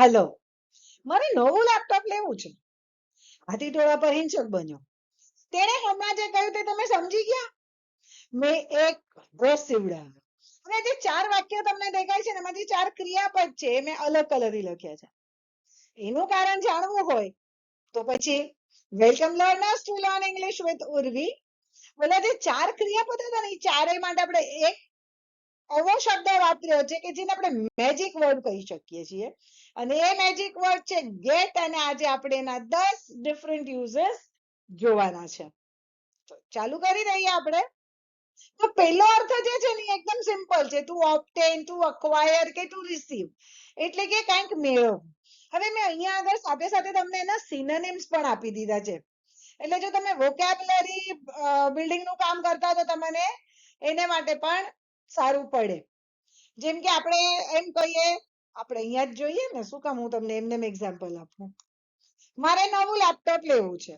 Hello. મારે નવું laptop લેવું છે. હાથી ટોળા પર હિંસક બન્યો. તેણે હમણાં જે કહ્યું તે તમે સમજી ગયા? મેં એક ડ્રેસ સીવડાવ્યો. અને જે ચાર વાક્ય તમને દેખાય છે ને, એમાંથી ચાર ક્રિયાપદ છે મેં અલગ કલરથી લખ્યા છે. એનું કારણ જાણવું હોય, તો પછી welcome learners to learn English with Urvi. પેલા જે ચાર ક્રિયાપદ હતા ને, એ ચારેય માટે આપણે એક એવો શબ્દ વાપર્યો છે કે જેને આપણે મેજિક વર્ડ કહી શકીએ છીએ. અને એ મેજિક વર્ડ છે ગેટ અને આજે આપણે એના દસ ડિફરન્ટ યુઝેસ જોવાના છે. ચાલુ કરી દઈએ આપણે. તો પહેલો અર્થ જે છે ને એકદમ સિમ્પલ છે. તું ઓપ્ટેન તું અક્વાયર કે તું રિસીવ એટલે કે કંઈક મેળવ. હવે મેં અહીંયા આગળ સાથે સાથે તમને એના સિનોનિમ્સ પણ આપી દીધા છે. એટલે જો તમે વોકેબ્યુલરી બિલ્ડિંગનું કામ કરતા તો તમને એને માટે પણ સારું પડે. જેમ કે આપણે એમ કહીએ, આપણે અહીંયા જ જોઈએ ને, શું કામ હું તમને એમને એક્ઝામ્પલ આપું? મારે નવું લેપટોપ લેવું છે.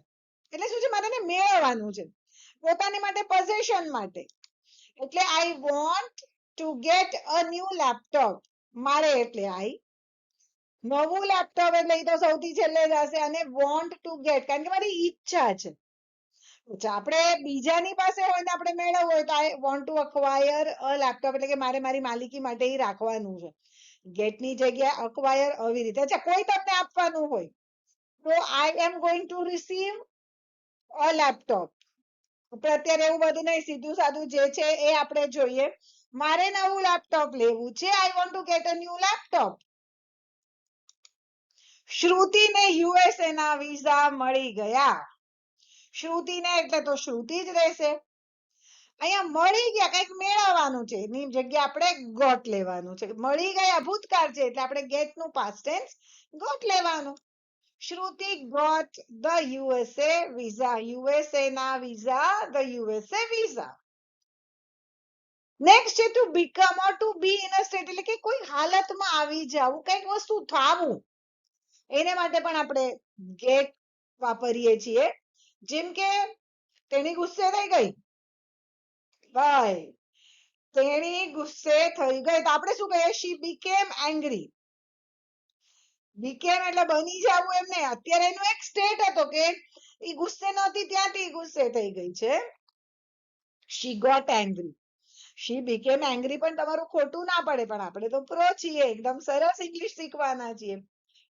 એટલે શું છે? મારે મેળવવાનું છે. પોતાની માટે પોઝેશન માટે. એટલે I want to get a new laptop મારે એટલે આઈ નવું લેપટોપ એટલે એ તો સૌથી છેલ્લે હશે અને વોન્ટ ટુ ગેટ કારણ કે મારી ઈચ્છા છે. આપણે બીજાની પાસે હોય ને આપણે મેળવવું હોય તો I want to acquire a laptop એટલે કે મારે મારી માલિકી માટે રાખવાનું છે. ગેટની જગ્યાએ અક્વાયર આવી રીતે. અચ્છા, કોઈ તમને આપવાનું હોય તો I am going to receive a laptop આપણે અત્યારે એવું બધું નહીં, સીધું સાદું જે છે એ આપણે જોઈએ. મારે નવું લેપટોપ લેવું છે. I want to get a new laptop શ્રુતિને USA ના વિઝા મળી ગયા. શ્રુતિને એટલે તો શ્રુતિ જ રહેશે. અહીંયા મળી ગયા, કંઈક મેળવવાનું છે. એની જગ્યા આપણે ગોટ લેવાનું છે. મળી ગયા ભૂતકાળ છે, એટલે આપણે ગેટનું પાસ્ટ ગોટ લેવાનું. Shruti got the USA visa USA ના visa the USA visa next છે to become or to be in a state એટલે કે કોઈ હાલતમાં આવી જવું, કંઈક વસ્તુ થાવું. એને માટે પણ આપણે ગેટ વાપરીએ છીએ. જેમ કે તેણી ગુસ્સે થઈ ગઈ ભાઈ તેણી ગુસ્સે થઈ ગઈ તો આપણે શું કહીએ શી બીકેમ એંગ્રી બીકેમ એટલે બની જવું એમ નહીં અત્યારે એનું એક સ્ટેટ હતો કે એ ગુસ્સે નહોતી, ત્યાંથી ગુસ્સે થઈ ગઈ છે. She got angry she became angry પણ તમારું ખોટું ના પડે, પણ આપણે તો પ્રો છીએ, એકદમ સરસ ઇંગ્લિશ શીખવાના છીએ.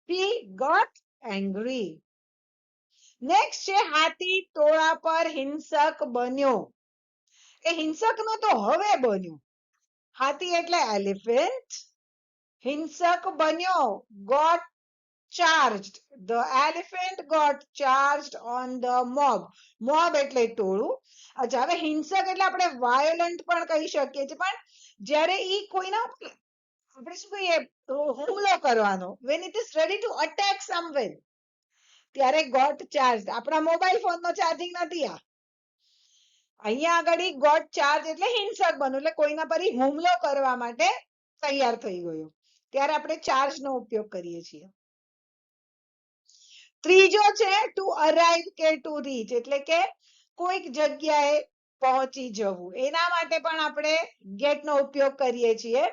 પી ગોટ angry. નેક્સ્ટ છે હાથી ટોળા પર હિંસક બન્યો. એ હિંસક નો તો હવે બન્યો. હાથી એટલે એલિફન્ટ. હિંસક બન્યો. Got charged. The elephant got charged on the mob mob એટલે ટોળું. અચ્છા, હવે હિંસક એટલે આપણે વાયોલન્ટ પણ કહી શકીએ છીએ. પણ જ્યારે ઈ કોઈના આપણે શું કહીએ? હુમલો કરવાનો. When it is ready to attack somewhere ત્યારે ગોટ ચાર્જ આપણા મોબાઈલ ફોન નો ચાર્જિંગ નથી આ. અહીંયા આગળ ગોટ ચાર્જ એટલે હિંસક બન્યું. એટલે કોઈના પર હુમલો કરવા માટે તૈયાર થઈ ગયો. ત્યારે આપણે ચાર્જ નો ઉપયોગ કરીએ છીએ. ત્રીજો છે ટુ અરાઈવ કે ટુ રીચ એટલે કે કોઈક જગ્યાએ પહોંચી જવું. એના માટે પણ આપણે ગેટ નો ઉપયોગ કરીએ છીએ.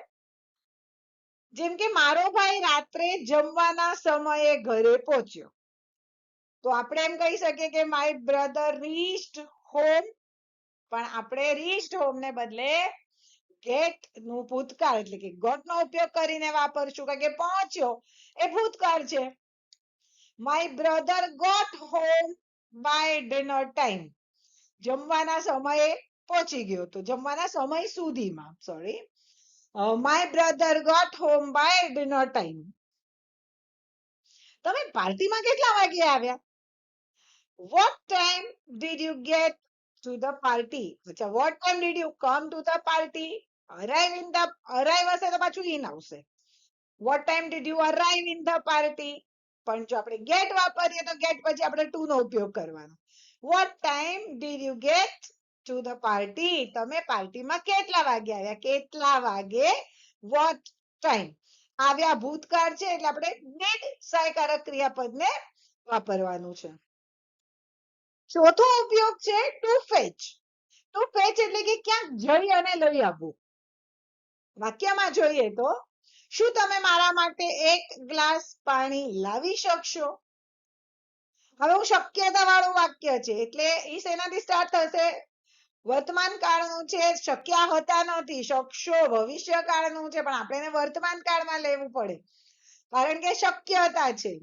જેમ કે મારો ભાઈ રાત્રે જમવાના સમયે ઘરે પહોંચ્યો. તો આપણે એમ કહી શકીએ કે માય બ્રધર રીચ્ડ હોમ પણ આપણે રીચ્ડ હોમ ને બદલે ગેટનું ભૂતકાળ એટલે કે ગોટ નો ઉપયોગ કરીને વાપરશું કે પહોંચ્યો, એ ભૂતકાળ છે. My brother got home by dinner time જમવાના સમયે પહોંચી ગયો તો જમવાના સમય સુધીમાં sorry my brother got home by dinner time તમે પાર્ટીમાં કેટલા વાગે આવ્યા? What time did you get to the party અચ્છા what time did you come to the party arrive in the arrive હશે તો પાછું in આવશે What time did you arrive in the party? પણ જો આપણે get વાપરીએ તો get પછી આપણે to નો ઉપયોગ કરવાનો What time did you get to the party? તમે પાર્ટીમાં કેટલા વાગે આવ્યા કેટલા વાગે વોટ ટાઈમ આવ્યા ભૂતકાળ છે એટલે આપણે did સહાયકારક ક્રિયાપદને વાપરવાનું છે ચોથો ઉપયોગ છે ટુ ફેચ ટુ ફેચ એટલે કે ક્યાંક જઈ અને લઈ આવવું. વાક્યમાં જોઈએ તો, શું તમે મારા માટે એક ગ્લાસ પાણી લાવી શકશો? હવે હું શક્યતા વાળું વાક્ય છે, એટલે ઈ શેનાથી સ્ટાર્ટ થશે? વર્તમાન કાળનું છે, શક્યા હતા નથી શકશો ભવિષ્ય કાળનું છે, પણ આપણે એને વર્તમાન કાળમાં લેવું પડે. કારણ કે શક્યતા છે.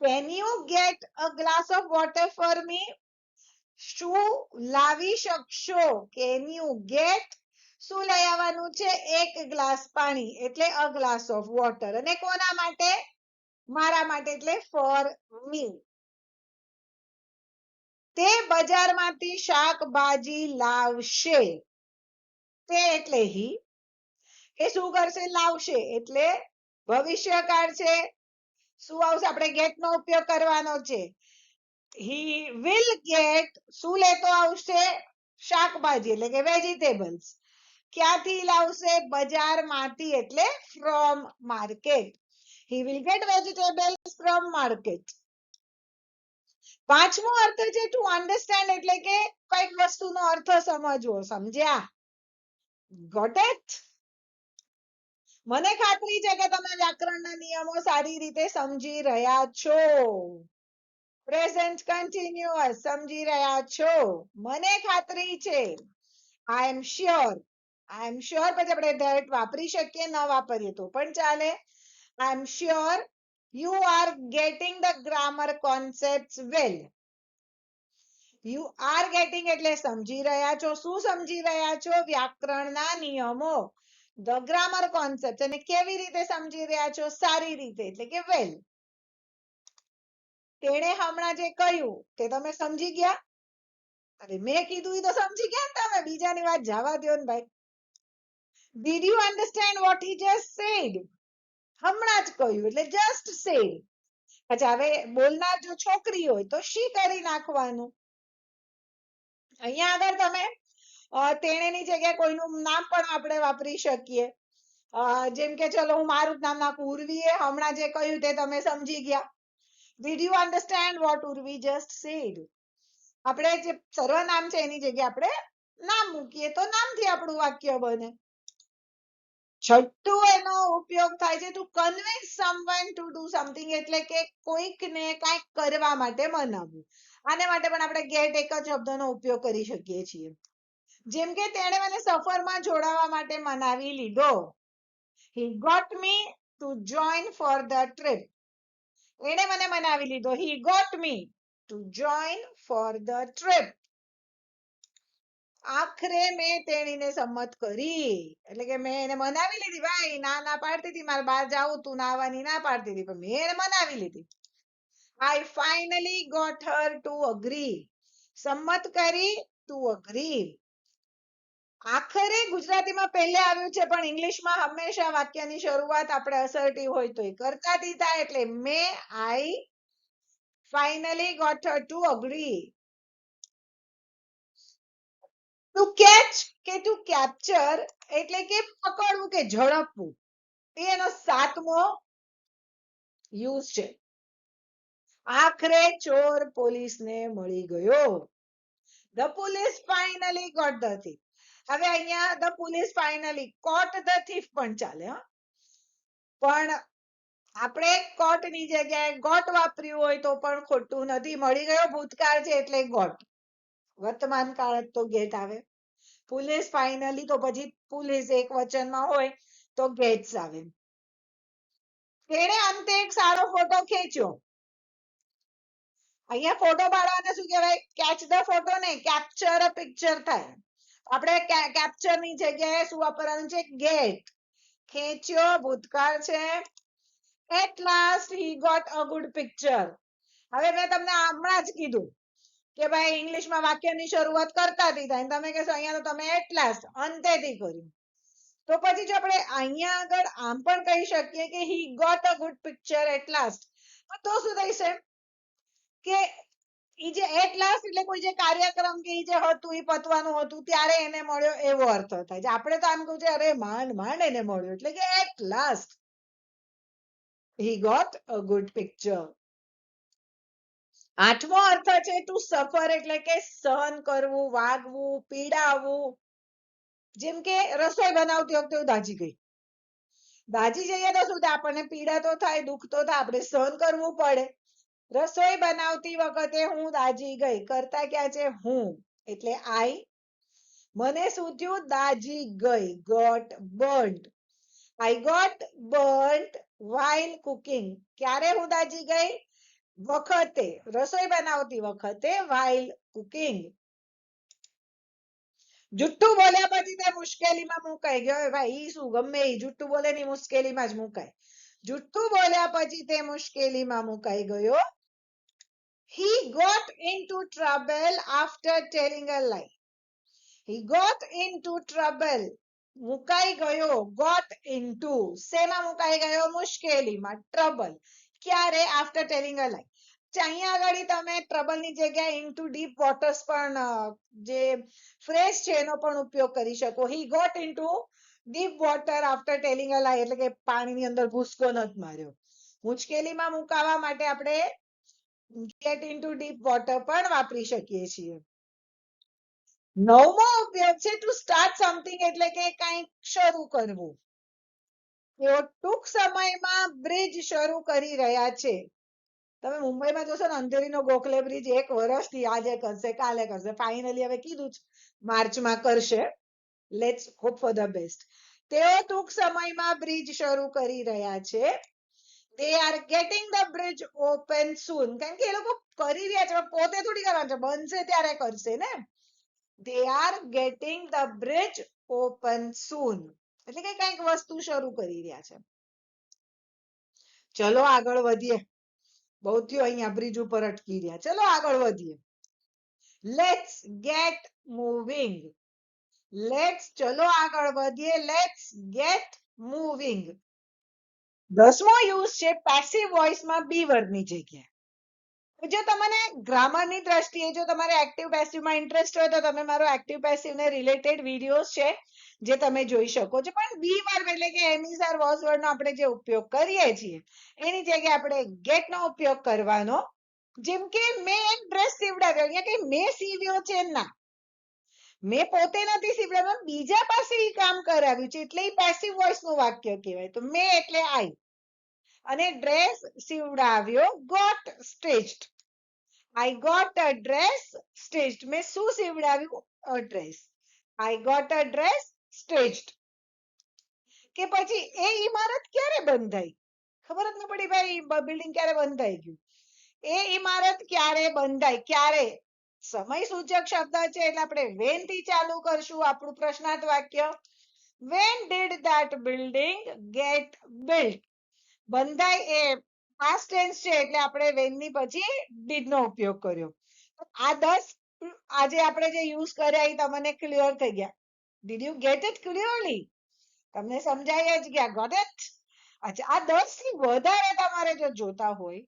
Can you get a glass of water for me શું લાવી શકશો? કેન યુ ગેટ શું લઈ આવવાનું છે? એક ગ્લાસ પાણી, એટલે અ ગ્લાસ ઓફ વોટર અને કોના માટે? મારા માટે, એટલે ફોર મી તે બજારમાંથી શાકભાજી લાવશે. તે એટલે હી એ શું કરશે? લાવશે. એટલે ભવિષ્યકાળ છે. શું આવશે? આપણે ગેટ નો ઉપયોગ કરવાનો છે. હી વિલ ગેટ શું લેતો આવશે? શાકભાજી, એટલે કે વેજીટેબલ્સ ક્યાંથી લાવશે? બજારમાંથી, એટલે from market he will get vegetables from market પાંચમો અર્થ છે ટુ અન્ડરસ્ટેન્ડ એટલે કે કંઈક વસ્તુનો અર્થ સમજવો, સમજ્યા? ગોટ ઇટ મને ખાતરી છે કે તમે વ્યાકરણના નિયમો સારી રીતે સમજી રહ્યા છો. પ્રેઝન્ટ કન્ટિન્યુઅસ સમજી રહ્યા છો. મને ખાતરી છે. આઈ am sure I am sure પછી આપણે ધેટ વાપરી શકીએ, ન વાપરીએ તો પણ ચાલે. I am sure you are getting the grammar concept well you are getting એટલે સમજી રહ્યા છો. શું સમજી રહ્યા છો? વ્યાકરણના નિયમો. ધ ગ્રામર કોન્સેપ્ટ અને કેવી રીતે સમજી રહ્યા છો? સારી રીતે. એટલે કે વેલ તેણે હમણાં જે કહ્યું, તે તમે સમજી ગયા? અરે, મેં કીધું ઈ તો સમજી ગયા તમે. બીજાની વાત જવા દો ને ભાઈ. Did you understand what he just said હમણાં જ કહ્યું, એટલે જસ્ટ સેડ અચ્છા, હવે બોલનાર જો છોકરી હોય તો શી કરી નાખવાનું? અહીંયા આગળ તમે તેણેની જગ્યાએ કોઈનું નામ પણ આપણે વાપરી શકીએ. જેમ કે ચલો હું મારું નામ નાખું, ઉર્વીએ. હમણાં જે કહ્યું તે તમે સમજી ગયા. Did you understand what Urvi just said આપણે જે સર્વનામ છે એની જગ્યાએ આપણે નામ મૂકીએ. તો નામથી આપણું વાક્ય બને. છઠ્ઠું એનો ઉપયોગ થાય છે to convince someone to do something એટલે કે કોઈકને કાંઈક કરવા માટે મનાવવું. આને માટે પણ આપણે ગેટ એક જ શબ્દનો ઉપયોગ કરી શકીએ છીએ. જેમ કે તેણે મને સફરમાં જોડાવા માટે મનાવી લીધો. He got me to join for the trip એણે મને મનાવી લીધો. He got me to join for the trip આખરે મેં તેણીને સંમત કરી. એટલે કે મેં એને મનાવી લીધી. ભાઈ, ના ના પાડતી હતી. મારે બહાર જાવું. તું નાવાની ના પાડતી હતી. પણ મેં એને મનાવી લીધી. I finally got her to agree સંમત કરી ટુ અગ્રી આખરે ગુજરાતીમાં પહેલે આવ્યું છે, પણ ઇંગ્લિશમાં હંમેશા વાક્યની શરૂઆત આપણે અસર્ટિવ હોય તો કરતાથી થાય એટલે મે I finally got her to agree to catch કે ટુ કેપ્ચર એટલે કે પકડવું કે ઝડપવું. એ એનો સાતમો યુઝ છે. આખરે ચોર પોલીસને મળી ગયો. The police finally got the thief હવે અહીંયા the police finally caught the thief પણ ચાલે, હા. પણ આપણે કોટની જગ્યાએ ગોટ વાપર્યું હોય તો પણ ખોટું નથી. મળી ગયો ભૂતકાળ છે એટલે ગોટ. વર્તમાન કાળ તો ગેટ આવે. પોલીસ ફાઇનલી તો પછી પોલીસ એક વચનમાં હોય તો ગેટ્સ આવે. તેણે અંતે એક સારો ફોટો ખેંચ્યો? અહીંયા ફોટો પાડવાને શું કહેવાય? કેચ ધ ફોટો ને કેપ્ચર અ પિક્ચર થાય. આપણે કેપ્ચરની જગ્યાએ શું વાપરવાનું છે ગેટ ખેંચ્યો, ભૂતકાળ છે. At last he got a good picture હવે મેં તમને હમણાં જ કીધું કે ભાઈ ઇંગ્લિશમાં વાક્યની શરૂઆત કરતાથી થાય તમે કહેશો, અહીંયા તો તમે એટ લાસ્ટ અંતેથી કર્યું. તો પછી જો આપણે અહીંયા આગળ આમ પણ કહી શકીએ કે he got a good picture at last તો શું થશે કે ઈ જે એટ લાસ્ટ એટલે કોઈ જે કાર્યક્રમ કે ઈ જે હતું, ઈ પતવાનું હતું, ત્યારે એને મળ્યો એવો અર્થ થાય. છે આપણે તો આમ કહું છે અરે માંડ માંડ એને મળ્યો. એટલે કે at last he got a good picture આઠમો અર્થ છે ટુ સફર એટલે કે સહન કરવું, વાગવું પીડાવવું જેમ કે રસોઈ બનાવતી વખતે હું દાજી ગઈ. દાજી જઈએ તો શું આપણને પીડા તો થાય, દુઃખ તો થાય, આપણે સહન કરવું પડે. રસોઈ બનાવતી વખતે હું દાજી ગઈ. કરતા ક્યાં છે? હું. એટલે આઈ. મને શું દાજી ગઈ. Got burnt I got burnt while cooking ક્યારે હું દાજી ગઈ? વખતે. રસોઈ બનાવતી વખતે વાઇલ કુકિંગ જુઠ્ઠું બોલ્યા પછી તે મુશ્કેલીમાં મુકાઈ ગયો. ભાઈ, ઈ શું? ગમે ઈ જુઠ્ઠું બોલે ની મુશ્કેલીમાં જ મુકાય. જુઠ્ઠું બોલ્યા પછી તે મુશ્કેલીમાં મુકાઈ ગયો. He got into trouble after telling a lie he got into trouble મુકાઈ ગયો got into શેમાં મુકાઈ ગયો મુશ્કેલીમાં trouble ક્યારે after telling a lie અહીંયા આગળ તમે trouble ની જગ્યાએ into deep waters પણ અ, જે phrase છે એનો પણ ઉપયોગ કરી શકો he got into deep water after telling a lie એટલે કે પાણીની અંદર ભૂસકો નથી માર્યો મુશ્કેલીમાં મુકાવા માટે આપણે get into ડીપ વોટર પણ વાપરી શકીએ છીએ. નવમો અભ્યાસ છે ટુ સ્ટાર્ટ સમથિંગ એટલે કે કંઈક શરૂ કરવું. તેઓ ટૂંક સમયમાં બ્રિજ શરૂ કરી રહ્યા છે. તમે મુંબઈમાં જોશો ને અંધેરીનો ગોખલે બ્રિજ એક વર્ષથી આજે કરશે, કાલે કરશે ફાઇનલી હવે કીધું માર્ચમાં કરશે. Let's hope for the best તેઓ ટૂંક સમયમાં બ્રિજ શરૂ કરી રહ્યા છે. They are getting the bridge open soon કેમ કે એ લોકો કરી રહ્યા છે પોતે થોડી કરવાનું છે. બનશે ત્યારે કરશે ને? They are getting the bridge open soon એટલે કે કંઈક વસ્તુ શરૂ કરી રહ્યા છે. ચલો આગળ વધીએ. બહુ થયો અહીંયા બ્રિજ ઉપર અટકી રહ્યા. ચલો આગળ વધીએ. લેટ્સ ગેટ મૂવિંગ લેટ્સ ચલો આગળ વધીએ. લેટ્સ ગેટ મૂવિંગ દસમો યુઝ છે પેસિવ વોઇસમાં બી વર્ગની જગ્યાએ. જો તમને ગ્રામરની દ્રષ્ટિએ જો તમારે એક્ટિવ પેસિવમાં ઇન્ટરેસ્ટ હોય તો તમે મારો એક્ટિવ પેસિવ ને રિલેટેડ વિડીયોઝ છે, જે તમે જોઈ શકો છો. પણ બી વર્ગ એટલે કે એમિસાર વોઝ વર્ડનો આપણે જે ઉપયોગ કરીએ છીએ, એની જગ્યાએ આપણે ગેટ નો ઉપયોગ કરવાનો. જેમ કે મેં એક ડ્રેસ સીવડાવ્યો, અહીંયા કે મેં સીવ્યો છે ના. મેં પોતે નથી સીવડાવ્યો બીજા પાસે એ કામ કરાવ્યું છે, એટલે એ પેસિવ વોઇસનું વાક્ય કહેવાય. તો મેં એટલે આઈ. અને dress સીવડાવ્યો got stitched I got a dress stitched મેં શું સીવડાવ્યું? A dress I got a dress stitched કે પછી એ ઇમારત ક્યારે બંધાઈ? ખબર જ ન પડી ભાઈ બિલ્ડિંગ ક્યારે બંધાઈ ગયું? એ ઇમારત ક્યારે બંધાઈ? ક્યારે? સમય સૂચક શબ્દ છે એટલે આપણે વેનથી ચાલુ કરશું આપણું પ્રશ્નાર્થ વાક્ય. When did that building get built બંધાય એ પાસ્ટ ટેન્સ છે એટલે આપણે વેનની પછી ડીડ નો ઉપયોગ કર્યો. આ દસ આજે આપણે જે યુઝ કર્યા એ તમને ક્લિયર થઈ ગયા. Did you get it clearly તમને સમજાય જ ગયા. ગોટ ઇટ અચ્છા, આ દસથી વધારે તમારે જો જોતા હોય,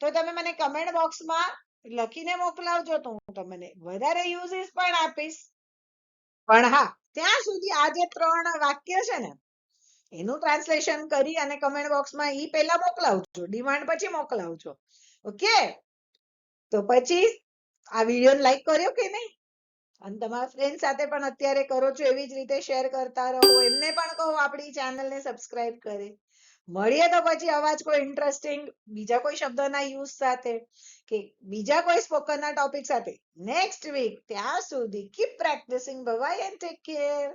તો તમે મને કમેન્ટ બોક્સમાં લખીને મોકલાવજો તો હું તમને વધારે યુઝીસ પણ આપીશ. પણ હા, ત્યાં સુધી આ જે ત્રણ વાક્ય છે ને, એનું ટ્રાન્સલેશન કરી અને કમેન્ટ બોક્સમાં ઈ પહેલા મોકલાવજો ડિમાન્ડ પછી મોકલાવજો. ઓકે તો પછી આ વીડિયો લાઈક કર્યો કે નહીં? અને તમારા ફ્રેન્ડ સાથે પણ અત્યારે કરો છો એવી જ રીતે શેર કરતા રહો. એમને પણ કહો આપણી ચેનલને સબસ્ક્રાઇબ કરે. મળીએ તો પછી અવાજ કોઈ ઇન્ટરેસ્ટિંગ બીજા કોઈ શબ્દના યુઝ સાથે કે બીજા કોઈ સ્પોકનના ટોપિક સાથે નેક્સ્ટ વીક ત્યાં સુધી keep practising bye and take care